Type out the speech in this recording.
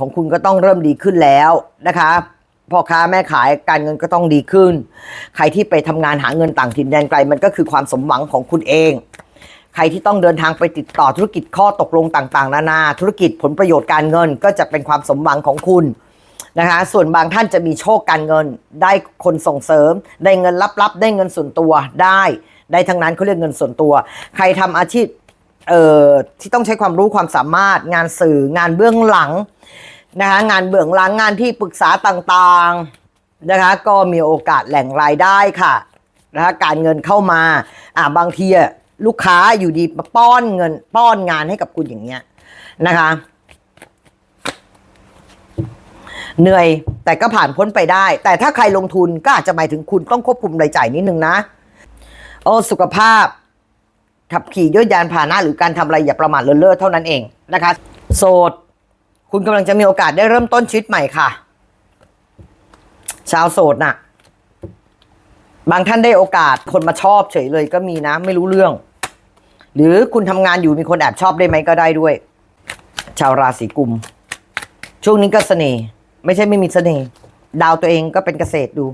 ของคุณก็ต้องเริ่มดีขึ้นแล้วนะคะพ่อค้าแม่ขายการเงินก็ต้องดีขึ้น ใครที่ไปทำงานหาเงินต่างถิ่นแดนไกลมันก็คือความสมหวังของคุณเอง ใครที่ต้องเดินทางไปติดต่อธุรกิจข้อตกลงต่างๆ นานา ธุรกิจผลประโยชน์การเงินก็จะเป็นความสมหวังของคุณนะคะส่วนบางท่านจะมีโชคการเงิน ได้คนส่งเสริม ได้เงินลับๆ ได้เงินส่วนตัวได้ ได้ทั้งนั้นเขาเรียกเงินส่วนตัว ใครทำอาชีพเอ่อที่ต้องใช้ความรู้ความสามารถงานสื่องานเบื้องหลัง นะคะงานเบื้องหลังงานที่ปรึกษาต่างๆนะคะก็มีโอกาสแหล่งรายได้ค่ะนะคะการเงินเข้ามาอ่าบางทีลูกค้าอยู่ดีมาป้อนเงินป้อนงานให้กับคุณอย่างเงี้ยนะคะเหนื่อยแต่ก็ผ่านพ้นไปได้ แต่ถ้าใครลงทุนก็อาจจะหมายถึงคุณต้องควบคุมรายจ่ายนิดนึงนะโอ้สุขภาพ ขับขี่ด้วยยานพาหนะหรือการทำอะไรอย่าประมาทเลินเล่อเท่านั้นเองนะคะ โสด คุณกำลังจะมีโอกาสได้เริ่มต้นชีวิตใหม่ค่ะ ชาวโสดน่ะ บางท่านได้โอกาสคนมาชอบเฉยเลยก็มีนะ ไม่รู้เรื่อง หรือคุณทำงานอยู่มีคนแอบชอบได้ไหมก็ได้ด้วย ชาวราศีกุม ช่วงนี้ก็เสน่ห์ไม่ใช่ไม่มีเสน่ห์ดาวตัวเองก็เป็นเกษตรดู